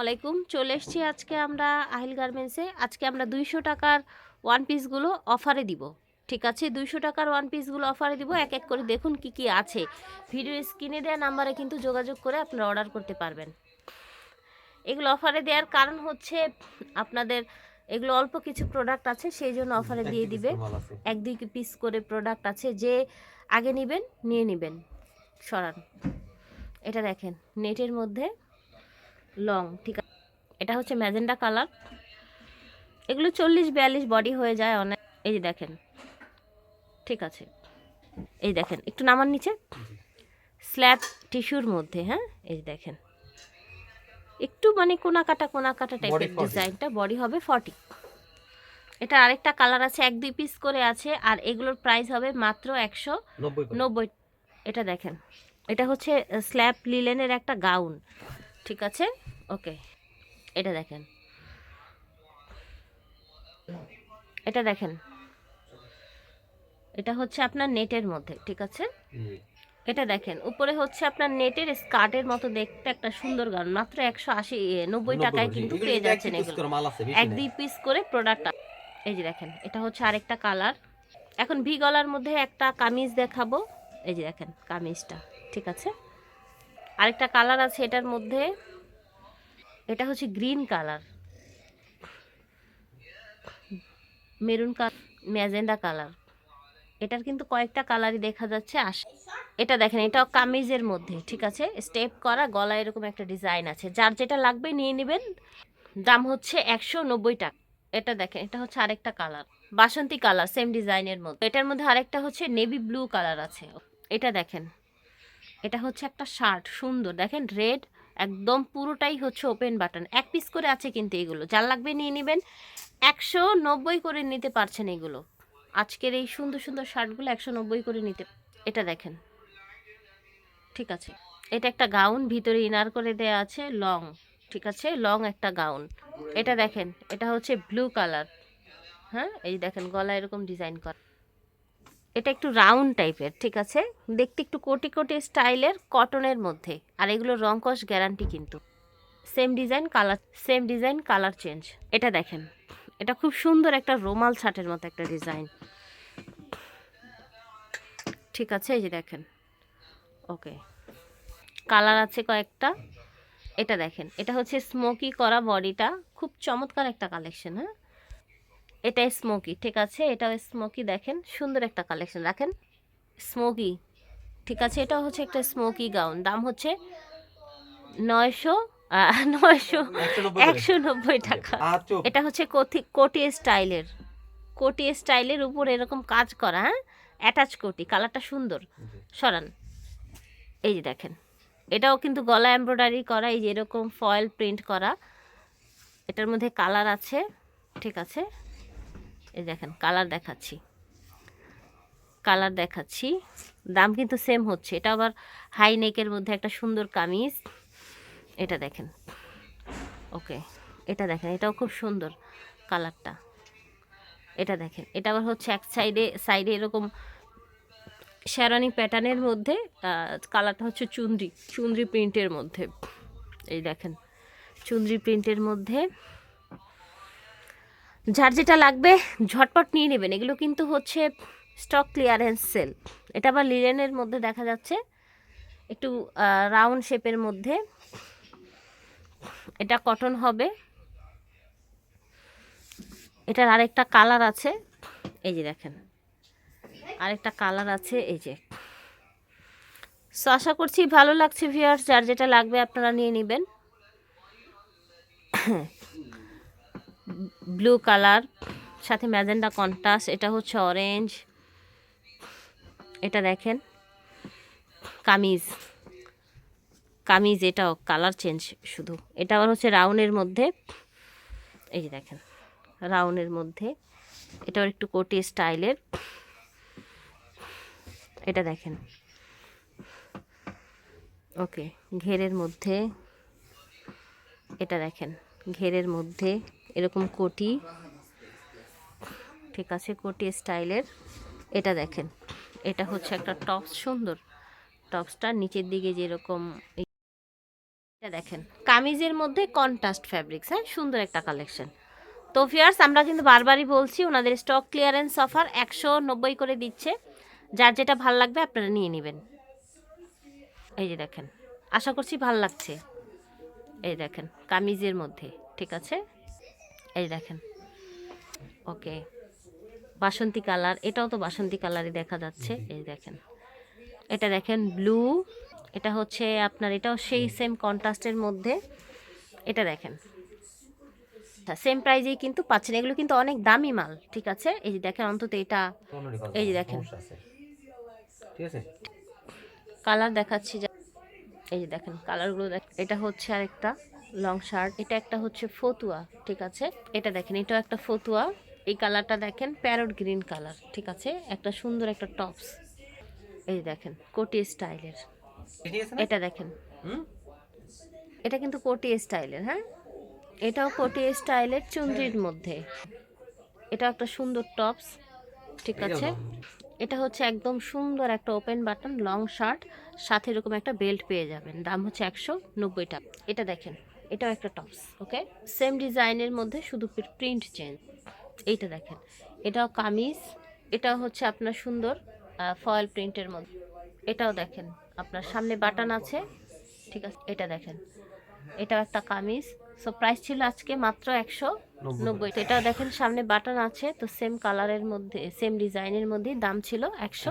আলাইকুম। চলে এসেছি আজকে আমরা আহিল গার্মেন্টসে। আজকে আমরা দুইশো টাকার ওয়ান পিসগুলো অফারে দিব। ঠিক আছে? দুইশো টাকার ওয়ান পিসগুলো অফারে দিব। এক এক করে দেখুন কি কি আছে। ভিডিও স্ক্রিনে দেওয়া নাম্বারে কিন্তু যোগাযোগ করে আপনারা অর্ডার করতে পারবেন। এগুলো অফারে দেওয়ার কারণ হচ্ছে আপনাদের এগুলো অল্প কিছু প্রোডাক্ট আছে সেই জন্য অফারে দিয়ে দিবে। এক দুই পিস করে প্রোডাক্ট আছে যে আগে নেবেন নিয়ে নেবেন। সরান। এটা দেখেন নেটের মধ্যে লং ঠিক আছে? এটা হচ্ছে ম্যাজেন্ডা কালার। এগুলো চল্লিশ বিয়াল্লিশ বডি হয়ে যায় অনেক। এই যে দেখেন ঠিক আছে? এই দেখেন একটু নামার নিচে। স্ল্যাব টিস্যুর মধ্যে হ্যাঁ? এই যে দেখেন। একটু মানে কোনা কাটা কোনা কাটা টাইপের ডিজাইনটা বডি হবে ফর্টি এটা আরেকটা কালার আছে এক দুই পিস করে আছে আর এগুলোর প্রাইস হবে মাত্র একশো নব্বই নব্বই। এটা দেখেন এটা হচ্ছে স্ল্যাব লিলেনের একটা গাউন ঠিক আছে? ওকে। এটা দেখেন। এটা দেখেন। এটা হচ্ছে আপনার নেটের মধ্যে ঠিক আছে? এটা দেখেন। উপরে হচ্ছে আপনার নেটের স্কার্টের মতো দেখতে একটা সুন্দর গাউন মাত্র একশো আশি নব্বই টাকায় কিন্তু পেয়ে যাচ্ছেন এগুলো। এক দুই পিস করে প্রোডাক্ট এই যে দেখেন এটা হচ্ছে আরেকটা কালার এখন ভি গলার মধ্যে একটা কামিজ দেখাবো। এই যে দেখেন কামিজটা ঠিক আছে? আরেকটা কালার আছে এটার মধ্যে। এটা হচ্ছে green colour. Maroon colour magenta colour. এটার কিন্তু কয়েকটা কালারই দেখা যাচ্ছে। আস এটা দেখেন এটাও কামিজের মধ্যে, ঠিক আছে? স্টেপ করা গলায় এরকম একটা ডিজাইন আছে। যার যেটা লাগবে নিয়ে নেবেন। দাম হচ্ছে একশো নব্বই টাকা। এটা দেখেন, এটা হচ্ছে আরেকটা কালার। বাসন্তী কালার সেম ডিজাইনের মধ্যে। এটার মধ্যে আরেকটা হচ্ছে নেভি ব্লু কালার আছে। এটা দেখেন। এটা হচ্ছে একটা শার্ট, সুন্দর। দেখেন, রেড, একদম পুরোটাই হচ্ছে ওপেন বাটন এক পিস করে আছে কিন্তু এগুলো। যার লাগবে নিয়ে নেবেন। একশো নব্বই করে নিতে পারছেন এগুলো। আজকের এই সুন্দর সুন্দর শার্টগুলো একশো নব্বই করে নিতে, এটা দেখেন। ঠিক আছে। এটা একটা গাউন, ভিতরে ইনার করে দেয়া আছে, লং। ঠিক আছে? লং একটা গাউন। এটা দেখেন, এটা হচ্ছে ব্লু কালার হ্যাঁ? এই দেখেন গলা এরকম ডিজাইন করা। এটা একটু রাউন্ড টাইপের, ঠিক আছে? দেখতে একটু কোটি কোটি স্টাইলের কটনের মধ্যে। আর এগুলো কস গ্যারান্টি কিন্তু। Same design, colour, same design, colour change. এটা দেখেন, এটা খুব সুন্দর একটা রোমাল ছাটের মতো একটা ডিজাইন। ঠিক আছে, এই যে দেখেন। ওকে। কালার আছে কয়েকটা। এটা দেখেন, এটা হচ্ছে স্মোকি করা বডিটা। খুব চমৎকার একটা কালেকশন হ্যাঁ? এটা স্মোকি ঠিক আছে? এটা স্মোকি দেখেন সুন্দর একটা কালেকশন রাখেন। স্মোকি ঠিক আছে? এটা হচ্ছে একটা স্মোকি গাউন দাম হচ্ছে নয়শো নয়শো একশো নব্বই টাকা। এটা হচ্ছে কোটি স্টাইলের কোটি স্টাইলের উপর এরকম কাজ করা হ্যাঁ? অ্যাটাচ কোটি কালারটা সুন্দর। সরান এই যে দেখেন। এটাও কিন্তু গলা এমব্রয়ডারি করা এই যে এরকম ফয়েল প্রিন্ট করা। এটার মধ্যে কালার আছে ঠিক আছে? এই দেখেন কালার দেখাচ্ছি। কালার দেখাচ্ছি। দাম কিন্তু সেম হচ্ছে। এটা আবার হাই নেকের মধ্যে একটা সুন্দর কামিজ। এটা দেখেন। ওকে এটা দেখেন, এটাও খুব সুন্দর কালারটা এটা দেখেন, এটা আবার হচ্ছে এক সাইডে সাইডে এরকম শেরানি প্যাটার্নের মধ্যে কালারটা হচ্ছে চুনরি চুনরি প্রিন্টের মধ্যে। এই দেখেন চুনরি প্রিন্টের মধ্যে যার যেটা লাগবে ঝটপট নিয়ে নেবেন। এগুলো কিন্তু হচ্ছে স্টক ক্লিয়ারেন্স সেল এটা আবার লিলেনের মধ্যে দেখা যাচ্ছে। একটু রাউন্ড শেপের মধ্যে। এটা কটন হবে। এটার আরেকটা কালার আছে। এই যে দেখেন। আরেকটা কালার আছে, এই যে। সো আশা করছি ভালো লাগছে ভিউয়ার্স যার যেটা লাগবে আপনারা নিয়ে নেবেন। ব্লু কালার, সাথে ম্যাজেন্ডা কন্টাস, এটা হচ্ছে অরেঞ্জ এটা দেখেন, কামিজ কামিজ এটাও কালার চেঞ্জ শুধু। এটা আবার হচ্ছে রাউনের মধ্যে, এই যে দেখেন, রাউনের মধ্যে এটাও একটু কোটি স্টাইলের, এটা দেখেন, ওকে, ঘেরের মধ্যে, এটা দেখেন, ঘেরের মধ্যে এরকম কোটি, ঠিক আছে, কোটি স্টাইলের, এটা দেখেন। এটা হচ্ছে একটা টপস সুন্দর। টপসটা নিচের দিকে যেরকম, এটা দেখেন। কামিজের মধ্যে কন্ট্রাস্ট ফ্যাব্রিক্স হ্যাঁ সুন্দর একটা কালেকশন। তো ফিয়ার্স আমরা কিন্তু বারবারই বলছি, ওনাদের স্টক ক্লিয়ারেন্স অফার একশো নব্বই করে দিচ্ছে। যার যেটা ভালো লাগবে আপনারা নিয়ে নেবেন। এই যে দেখেন, আশা করছি ভালো লাগছে। এই দেখেন, কামিজের মধ্যে, ঠিক আছে? এই দেখেন। ওকে। বাসন্তী কালার এটাও তো বাসন্তী কালারই দেখা যাচ্ছে। এই দেখেন। এটা দেখেন ব্লু এটা হচ্ছে আপনার এটাও সেই সেম কন্ট্রাস্টের মধ্যে। এটা দেখেন। সেম প্রাইজেই কিন্তু পাচ্ছেন। এগুলো কিন্তু অনেক দামি মাল ঠিক আছে? এই যে দেখেন অন্তত এটা এই যে দেখেন। ঠিক আছে? কালার দেখাচ্ছি যা- এই যে দেখেন কালারগুলো দেখ এটা হচ্ছে আরেকটা। লং শার্ট এটা একটা হচ্ছে ফতুয়া ঠিক আছে? এটা দেখেন এটাও একটা ফতুয়া। এই কালারটা দেখেন প্যারট গ্রিন কালার ঠিক আছে? একটা সুন্দর একটা টপস। এই দেখেন কোটি স্টাইলের। এটা দেখেন। এটা কিন্তু কোটি স্টাইলের হ্যাঁ? এটাও কোটি স্টাইলের চুনরির মধ্যে। এটা একটা সুন্দর টপস ঠিক আছে? এটা হচ্ছে একদম সুন্দর একটা ওপেন বাটন লং শার্ট সাথে এরকম একটা বেল্ট পেয়ে যাবেন। দাম হচ্ছে একশো নব্বই টাকা। এটা দেখেন এটাও একটা টপস ওকে সেম ডিজাইনের মধ্যে শুধু প্রিন্ট চেঞ্জ এইটা দেখেন এটাও কামিজ এটাও হচ্ছে আপনার সুন্দর ফয়েল প্রিন্টের মধ্যে। এটাও দেখেন আপনার সামনে বাটন আছে ঠিক আছে? এটা দেখেন এটাও একটা কামিজ। সো প্রাইস ছিল আজকে মাত্র একশো নব্বই। এটাও দেখেন সামনে বাটন আছে তো সেম কালারের মধ্যে সেম ডিজাইনের মধ্যে দাম ছিল একশো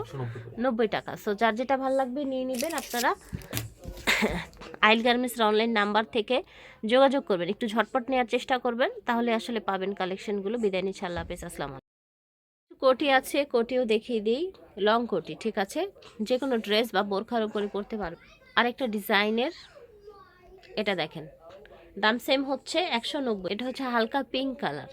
নব্বই টাকা। সো যার যেটা ভালো লাগবে নিয়ে নেবেন আপনারা আইল গার্মেন্টসের অনলাইন নাম্বার থেকে যোগাযোগ করবেন। একটু ঝটপট নেওয়ার চেষ্টা করবেন, তাহলে আসলে পাবেন কালেকশনগুলো বিদায় নিচ্ছি, আল্লাহ হাফেজ, আসসালাম কোটি আছে, কোটিও দেখিয়ে দিই। লং কোটি, ঠিক আছে? যে কোনো ড্রেস বা বোরখার উপরে পরতে পারবে। আরেকটা ডিজাইনের, এটা দেখেন। দাম সেম হচ্ছে একশো নব্বই। এটা হচ্ছে হালকা পিঙ্ক কালার